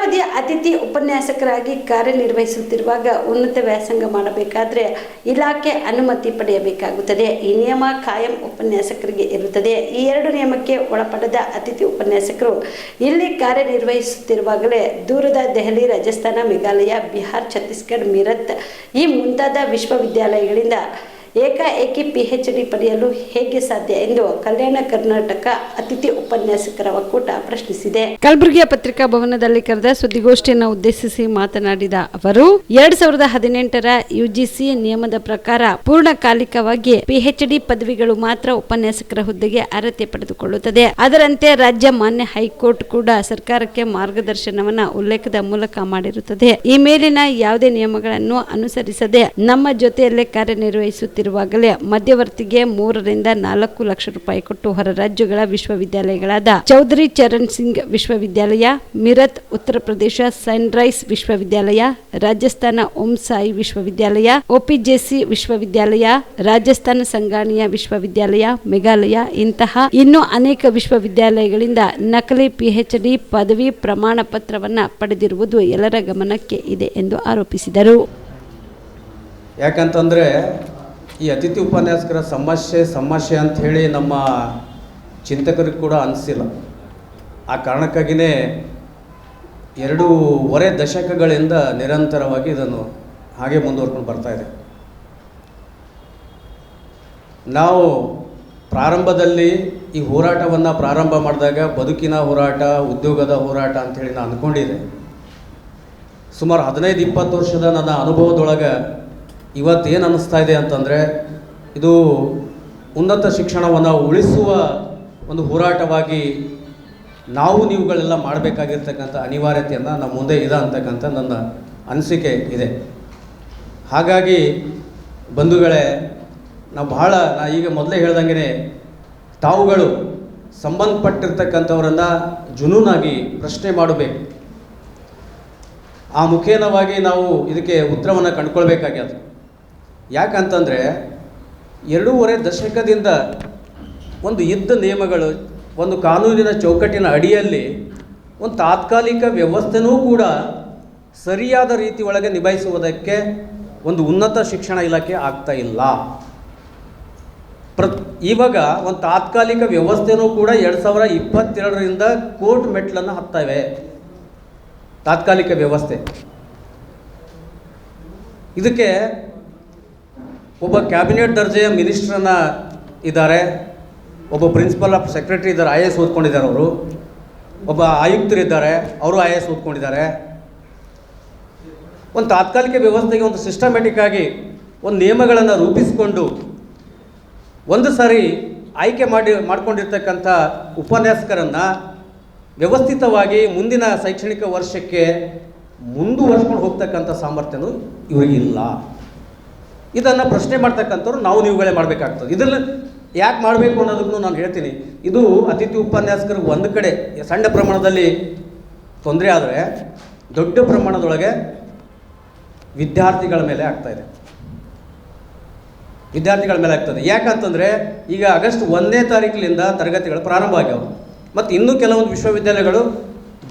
ಅಲ್ಪಾವಧಿಯ ಅತಿಥಿ ಉಪನ್ಯಾಸಕರಾಗಿ ಕಾರ್ಯನಿರ್ವಹಿಸುತ್ತಿರುವಾಗ ಉನ್ನತ ವ್ಯಾಸಂಗ ಮಾಡಬೇಕಾದ್ರೆ ಇಲಾಖೆ ಅನುಮತಿ ಪಡೆಯಬೇಕಾಗುತ್ತದೆ. ಈ ನಿಯಮ ಕಾಯಂ ಉಪನ್ಯಾಸಕರಿಗೆ ಇರುತ್ತದೆ. ಈ ಎರಡು ನಿಯಮಕ್ಕೆ ಒಳಪಡದ ಅತಿಥಿ ಉಪನ್ಯಾಸಕರು ಇಲ್ಲಿ ಕಾರ್ಯನಿರ್ವಹಿಸುತ್ತಿರುವಾಗಲೇ ದೂರದ ದೆಹಲಿ, ರಾಜಸ್ಥಾನ, ಮೇಘಾಲಯ, ಬಿಹಾರ್, ಛತ್ತೀಸ್ಗಢ, ಮೀರತ್ ಈ ಮುಂತಾದ ವಿಶ್ವವಿದ್ಯಾಲಯಗಳಿಂದ ಏಕಾಏಕಿ ಪಿ ಎಚ್ ಡಿ ಪಡೆಯಲು ಹೇಗೆ ಸಾಧ್ಯ ಎಂದು ಕಲ್ಯಾಣ ಕರ್ನಾಟಕ ಅತಿಥಿ ಉಪನ್ಯಾಸಕರ ಒಕ್ಕೂಟ ಪ್ರಶ್ನಿಸಿದೆ. ಕಲಬುರಗಿಯ ಪತ್ರಿಕಾ ಭವನದಲ್ಲಿ ಕರೆದ ಸುದ್ದಿಗೋಷ್ಠಿಯನ್ನು ಉದ್ದೇಶಿಸಿ ಮಾತನಾಡಿದ ಅವರು, ಎರಡ್ ಸಾವಿರದ ಹದಿನೆಂಟರ ಯುಜಿಸಿ ನಿಯಮದ ಪ್ರಕಾರ ಪೂರ್ಣಕಾಲಿಕವಾಗಿ ಪಿಎಚ್ಡಿ ಪದವಿಗಳು ಮಾತ್ರ ಉಪನ್ಯಾಸಕರ ಹುದ್ದೆಗೆ ಅರ್ಹತೆ ಪಡೆದುಕೊಳ್ಳುತ್ತದೆ. ಅದರಂತೆ ರಾಜ್ಯ ಮಾನ್ಯ ಹೈಕೋರ್ಟ್ ಕೂಡ ಸರ್ಕಾರಕ್ಕೆ ಮಾರ್ಗದರ್ಶನವನ್ನ ಉಲ್ಲೇಖದ ಮೂಲಕ ಮಾಡಿರುತ್ತದೆ. ಈ ಮೇಲಿನ ಯಾವುದೇ ನಿಯಮಗಳನ್ನು ಅನುಸರಿಸದೆ ನಮ್ಮ ಜೊತೆಯಲ್ಲೇ ಕಾರ್ಯನಿರ್ವಹಿಸುತ್ತಿರುವಾಗಲೇ ಮಧ್ಯವರ್ತಿಗೆ ಮೂರರಿಂದ ನಾಲ್ಕು ಲಕ್ಷ ರೂಪಾಯಿ ಕೊಟ್ಟು ಹೊರ ರಾಜ್ಯಗಳ ವಿಶ್ವವಿದ್ಯಾಲಯಗಳಾದ ಚೌಧರಿ ಚರಣ್ ಸಿಂಗ್ ವಿಶ್ವವಿದ್ಯಾಲಯ, ಮಿರತ್ ಉತ್ತರ ಪ್ರದೇಶ ಸನ್ರೈಸ್ ವಿಶ್ವವಿದ್ಯಾಲಯ, ರಾಜಸ್ಥಾನ ಓಂ ಸಾಯಿ ವಿಶ್ವವಿದ್ಯಾಲಯ ಒಪಿಜೆಸಿ ವಿಶ್ವವಿದ್ಯಾಲಯ, ರಾಜಸ್ಥಾನ ಸಂಗಾಣಿಯ ವಿಶ್ವವಿದ್ಯಾಲಯ, ಮೇಘಾಲಯ ಇಂತಹ ಇನ್ನೂ ಅನೇಕ ವಿಶ್ವವಿದ್ಯಾಲಯಗಳಿಂದ ನಕಲಿ ಪಿಎಚ್ಡಿ ಪದವಿ ಪ್ರಮಾಣ ಪತ್ರವನ್ನು ಪಡೆದಿರುವುದು ಎಲ್ಲರ ಗಮನಕ್ಕೆ ಇದೆ ಎಂದು ಆರೋಪಿಸಿದರು. ಯಾಕಂತಂದರೆ ಈ ಅತಿಥಿ ಉಪನ್ಯಾಸಕರ ಸಮಸ್ಯೆ ಸಮಸ್ಯೆ ಹೇಳಿ ನಮ್ಮ ಚಿಂತಕರಿಗೆ ಕೂಡ ಅನಿಸಿಲ್ಲ. ಆ ಕಾರಣಕ್ಕಾಗಿಯೇ ಎರಡೂವರೆ ದಶಕಗಳಿಂದ ನಿರಂತರವಾಗಿ ಇದನ್ನು ಹಾಗೆ ಮುಂದುವರ್ಕೊಂಡು ಬರ್ತಾ ಇದೆ. ನಾವು ಪ್ರಾರಂಭದಲ್ಲಿ ಈ ಹೋರಾಟವನ್ನು ಪ್ರಾರಂಭ ಮಾಡಿದಾಗ ಬದುಕಿನ ಹೋರಾಟ, ಉದ್ಯೋಗದ ಹೋರಾಟ ಅಂಥೇಳಿ ನಾನು ಅಂದ್ಕೊಂಡಿದ್ದೆ ಸುಮಾರು ಹದಿನೈದು, ಇಪ್ಪತ್ತು ವರ್ಷದ ನನ್ನ ಅನುಭವದೊಳಗೆ ಇವತ್ತೇನು ಅನ್ನಿಸ್ತಾ ಇದೆ ಅಂತಂದರೆ, ಇದು ಉನ್ನತ ಶಿಕ್ಷಣವನ್ನು ಉಳಿಸುವ ಒಂದು ಹೋರಾಟವಾಗಿ ನಾವು ನೀವುಗಳೆಲ್ಲ ಮಾಡಬೇಕಾಗಿರ್ತಕ್ಕಂಥ ಅನಿವಾರ್ಯತೆಯನ್ನು ನಮ್ಮ ಮುಂದೆ ಇದೆ ಅಂತಕ್ಕಂಥ ನನ್ನ ಅನಿಸಿಕೆ ಇದೆ. ಹಾಗಾಗಿ ಬಂಧುಗಳೇ, ನಾವು ಬಹಳ, ನಾ ಈಗ ಮೊದಲೇ ಹೇಳ್ದಂಗೆ ತಾವುಗಳು ಸಂಬಂಧಪಟ್ಟಿರ್ತಕ್ಕಂಥವರನ್ನು ಜುನೂನಾಗಿ ಪ್ರಶ್ನೆ ಮಾಡಬೇಕು. ಆ ಮುಖೇನವಾಗಿ ನಾವು ಇದಕ್ಕೆ ಉತ್ತರವನ್ನು ಕಂಡುಕೊಳ್ಬೇಕಾಗ್ಯದ. ಯಾಕಂತಂದರೆ ಎರಡೂವರೆ ದಶಕದಿಂದ ಒಂದು ಯುದ್ಧ ನಿಯಮಗಳು, ಒಂದು ಕಾನೂನಿನ ಚೌಕಟ್ಟಿನ ಅಡಿಯಲ್ಲಿ ಒಂದು ತಾತ್ಕಾಲಿಕ ವ್ಯವಸ್ಥೆನೂ ಕೂಡ ಸರಿಯಾದ ರೀತಿ ಒಳಗೆ ನಿಭಾಯಿಸುವುದಕ್ಕೆ ಒಂದು ಉನ್ನತ ಶಿಕ್ಷಣ ಇಲಾಖೆ ಆಗ್ತಾ ಇಲ್ಲ. ಪ್ರ ಇವಾಗ ಒಂದು ತಾತ್ಕಾಲಿಕ ವ್ಯವಸ್ಥೆನೂ ಕೂಡ ಎರಡು ಸಾವಿರ ಇಪ್ಪತ್ತೆರಡರಿಂದ ಕೋರ್ಟ್ ಮೆಟ್ಲನ್ನು ಹತ್ತವೆ ತಾತ್ಕಾಲಿಕ ವ್ಯವಸ್ಥೆ. ಇದಕ್ಕೆ ಒಬ್ಬ ಕ್ಯಾಬಿನೆಟ್ ದರ್ಜೆಯ ಮಿನಿಸ್ಟ್ರನ್ನ ಇದ್ದಾರೆ, ಒಬ್ಬ ಪ್ರಿನ್ಸಿಪಲ್ ಆಫ್ ಸೆಕ್ರೆಟರಿ ಇದ್ದಾರೆ, ಐ ಎ ಎಸ್ ಓದ್ಕೊಂಡಿದ್ದಾರೆ ಅವರು, ಒಬ್ಬ ಆಯುಕ್ತರಿದ್ದಾರೆ, ಅವರು ಐ ಎ ಎಸ್ ಓದ್ಕೊಂಡಿದ್ದಾರೆ. ಒಂದು ತಾತ್ಕಾಲಿಕ ವ್ಯವಸ್ಥೆಗೆ ಒಂದು ಸಿಸ್ಟಮೆಟಿಕ್ ಆಗಿ ಒಂದು ನಿಯಮಗಳನ್ನು ರೂಪಿಸಿಕೊಂಡು ಒಂದು ಸಾರಿ ಆಯ್ಕೆ ಮಾಡಿ, ಮಾಡಿಕೊಂಡಿರ್ತಕ್ಕಂಥ ಉಪನ್ಯಾಸಕರನ್ನು ವ್ಯವಸ್ಥಿತವಾಗಿ ಮುಂದಿನ ಶೈಕ್ಷಣಿಕ ವರ್ಷಕ್ಕೆ ಮುಂದುವರ್ಸ್ಕೊಂಡು ಹೋಗ್ತಕ್ಕಂಥ ಸಾಮರ್ಥ್ಯನೂ ಇವರಿಗಿಲ್ಲ. ಇದನ್ನು ಪ್ರಶ್ನೆ ಮಾಡ್ತಕ್ಕಂಥವ್ರು ನಾವು ನೀವುಗಳೇ ಮಾಡಬೇಕಾಗ್ತದೆ. ಇದನ್ನು ಯಾಕೆ ಮಾಡಬೇಕು ಅನ್ನೋದಕ್ಕೂ ನಾನು ಹೇಳ್ತೀನಿ. ಇದು ಅತಿಥಿ ಉಪನ್ಯಾಸಕರಿಗೆ ಒಂದು ಕಡೆ, ಸಣ್ಣ ಪ್ರಮಾಣದಲ್ಲಿ ತೊಂದರೆ ಆದರೆ ದೊಡ್ಡ ಪ್ರಮಾಣದೊಳಗೆ ವಿದ್ಯಾರ್ಥಿಗಳ ಮೇಲೆ ಆಗ್ತಾ ಇದೆ. ವಿದ್ಯಾರ್ಥಿಗಳ ಮೇಲೆ ಆಗ್ತದೆ. ಯಾಕಂತಂದರೆ ಈಗ ಆಗಸ್ಟ್ ಒಂದನೇ ತಾರೀಕಿನಿಂದ ತರಗತಿಗಳು ಪ್ರಾರಂಭ ಆಗ್ಯಾವ. ಮತ್ತು ಇನ್ನೂ ಕೆಲವೊಂದು ವಿಶ್ವವಿದ್ಯಾಲಯಗಳು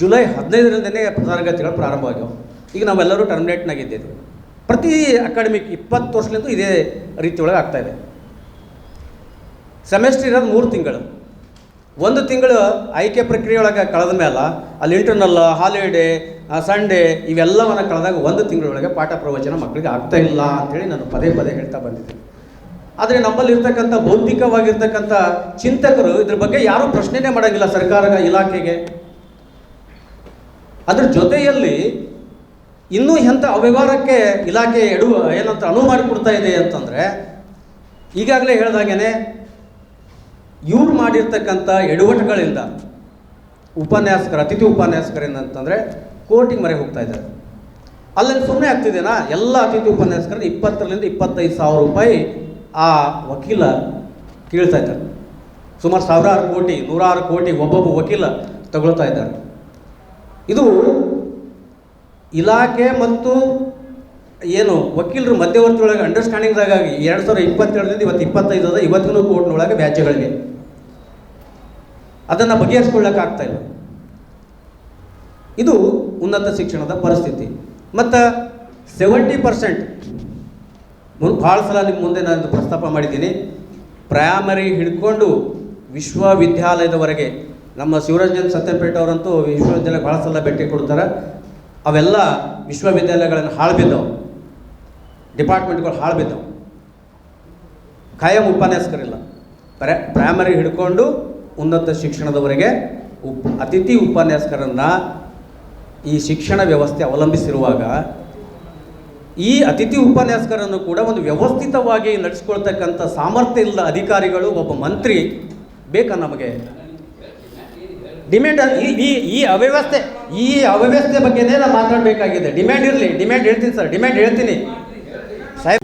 ಜುಲೈ ಹದಿನೈದರಿಂದನೇ ತರಗತಿಗಳು ಪ್ರಾರಂಭ ಆಗ್ಯಾವ. ಈಗ ನಾವೆಲ್ಲರೂ ಟರ್ಮಿನೇಟ್ನಾಗಿದ್ದೇವೆ ಪ್ರತಿ ಅಕಾಡೆಮಿಕ್ ಇಪ್ಪತ್ತು ವರ್ಷದಿಂದ ಇದೇ ರೀತಿಯೊಳಗೆ ಆಗ್ತಾಯಿದೆ ಸೆಮೆಸ್ಟರ್ ಇರೋದು ಮೂರು ತಿಂಗಳು. ಒಂದು ತಿಂಗಳು ಆಯ್ಕೆ ಪ್ರಕ್ರಿಯೆ ಒಳಗೆ ಕಳೆದ ಮೇಲೆ ಅಲ್ಲಿ ಇಂಟರ್ನಲ್ ಹಾಲಿಡೇ ಸಂಡೇ ಇವೆಲ್ಲವನ್ನು ಕಳೆದಾಗ ಒಂದು ತಿಂಗಳೊಳಗೆ ಪಾಠ ಪ್ರವಚನ ಮಕ್ಕಳಿಗೆ ಆಗ್ತಾ ಇಲ್ಲ ಅಂತೇಳಿ ನಾನು ಪದೇ ಪದೇ ಹೇಳ್ತಾ ಬಂದಿದ್ದೀನಿ. ಆದರೆ ನಮ್ಮಲ್ಲಿರ್ತಕ್ಕಂಥ ಬೌದ್ಧಿಕವಾಗಿರ್ತಕ್ಕಂಥ ಚಿಂತಕರು ಇದ್ರ ಬಗ್ಗೆ ಯಾರೂ ಪ್ರಶ್ನೆನೇ ಮಾಡೋಂಗಿಲ್ಲ ಸರ್ಕಾರ ಇಲಾಖೆಗೆ. ಅದ್ರ ಜೊತೆಯಲ್ಲಿ ಇನ್ನೂ ಎಂಥ ಅವ್ಯವಹಾರಕ್ಕೆ ಇಲಾಖೆ ಎಡು ಏನಂತ ಅನುವು ಮಾಡಿಕೊಡ್ತಾ ಇದೆ ಅಂತಂದರೆ, ಈಗಾಗಲೇ ಹೇಳ್ದಾಗೇನೆ, ಇವ್ರು ಮಾಡಿರ್ತಕ್ಕಂಥ ಎಡವಟ್ಟುಗಳಿಂದ ಉಪನ್ಯಾಸಕರು, ಅತಿಥಿ ಉಪನ್ಯಾಸಕರೇನು ಅಂತಂದರೆ ಕೋರ್ಟಿಗೆ ಮರೆ ಹೋಗ್ತಾ ಇದ್ದಾರೆ. ಅಲ್ಲಿ ಸುಮ್ಮನೆ ಆಗ್ತಿದೆನಾ? ಎಲ್ಲ ಅತಿಥಿ ಉಪನ್ಯಾಸಕರನ್ನ ಇಪ್ಪತ್ತರಿಂದ ಇಪ್ಪತ್ತೈದು ಸಾವಿರ ರೂಪಾಯಿ ಆ ವಕೀಲ ಕೀಳ್ತಾ ಇದ್ದಾರೆ. ಸುಮಾರು ಸಾವಿರಾರು ಕೋಟಿ, ನೂರಾರು ಕೋಟಿ ಒಬ್ಬೊಬ್ಬ ವಕೀಲ ತಗೊಳ್ತಾ ಇದ್ದಾರೆ. ಇದು ಇಲಾಖೆ ಮತ್ತು ಏನು ವಕೀಲರು ಮಧ್ಯವರ್ತಿ ಒಳಗೆ ಅಂಡರ್ಸ್ಟ್ಯಾಂಡಿಂಗ್ದಾಗ ಎರಡು ಸಾವಿರದ ಇಪ್ಪತ್ತೆರಡರಿಂದ ಇವತ್ತು ಇಪ್ಪತ್ತೈದು ಅದ ಇವತ್ತಿನ ಕೋರ್ಟ್ನೊಳಗೆ ವ್ಯಾಜ್ಯಗಳಿವೆ ಅದನ್ನು ಬಗೆಹರಿಸ್ಕೊಳ್ಳೋಕ್ಕಾಗ್ತಾ ಇಲ್ಲ. ಇದು ಉನ್ನತ ಶಿಕ್ಷಣದ ಪರಿಸ್ಥಿತಿ. ಮತ್ತು ಸೆವೆಂಟಿ ಪರ್ಸೆಂಟ್ ಭಾಳ ಸಲ ನಿಮ್ಮ ಮುಂದೆ ನಾನು ಪ್ರಸ್ತಾಪ ಮಾಡಿದ್ದೀನಿ. ಪ್ರೈಮರಿ ಹಿಡ್ಕೊಂಡು ವಿಶ್ವವಿದ್ಯಾಲಯದವರೆಗೆ ನಮ್ಮ ಶಿವರಂಜನ್ ಸತ್ಯಪೇಟೆ ಅವರಂತೂ ವಿಶ್ವವಿದ್ಯಾಲಯ ಭಾಳ ಸಲ ಭೇಟಿ ಕೊಡ್ತಾರೆ. ಅವೆಲ್ಲ ವಿಶ್ವವಿದ್ಯಾಲಯಗಳನ್ನು ಹಾಳು ಬಿದ್ದವು ಡಿಪಾರ್ಟ್ಮೆಂಟ್ಗಳು ಹಾಳು ಬಿದ್ದವು ಖಾಯಂ ಉಪನ್ಯಾಸಕರಿಲ್ಲ. ಪ್ರೈ ಪ್ರೈಮರಿ ಹಿಡ್ಕೊಂಡು ಉನ್ನತ ಶಿಕ್ಷಣದವರೆಗೆ ಉಪ್ ಅತಿಥಿ ಉಪನ್ಯಾಸಕರನ್ನು ಈ ಶಿಕ್ಷಣ ವ್ಯವಸ್ಥೆ ಅವಲಂಬಿಸಿರುವಾಗ ಈ ಅತಿಥಿ ಉಪನ್ಯಾಸಕರನ್ನು ಕೂಡ ಒಂದು ವ್ಯವಸ್ಥಿತವಾಗಿ ನಡೆಸ್ಕೊಳ್ತಕ್ಕಂಥ ಸಾಮರ್ಥ್ಯ ಇಲ್ಲದ ಅಧಿಕಾರಿಗಳು ಒಬ್ಬ ಮಂತ್ರಿ ಬೇಕಾ ನಮಗೆ? ಡಿಮ್ಯಾಂಡ್ ಈ ಈ ಅವ್ಯವಸ್ಥೆ ಈ ಅವ್ಯವಸ್ಥೆ ಬಗ್ಗೆನೇ ನಾನು ಮಾತಾಡಬೇಕಾಗಿದೆ. ಡಿಮ್ಯಾಂಡ್ ಇರಲಿ ಡಿಮ್ಯಾಂಡ್ ಹೇಳ್ತೀನಿ ಸರ್ ಡಿಮ್ಯಾಂಡ್ ಹೇಳ್ತೀನಿ. ಸಾಹೇಬ್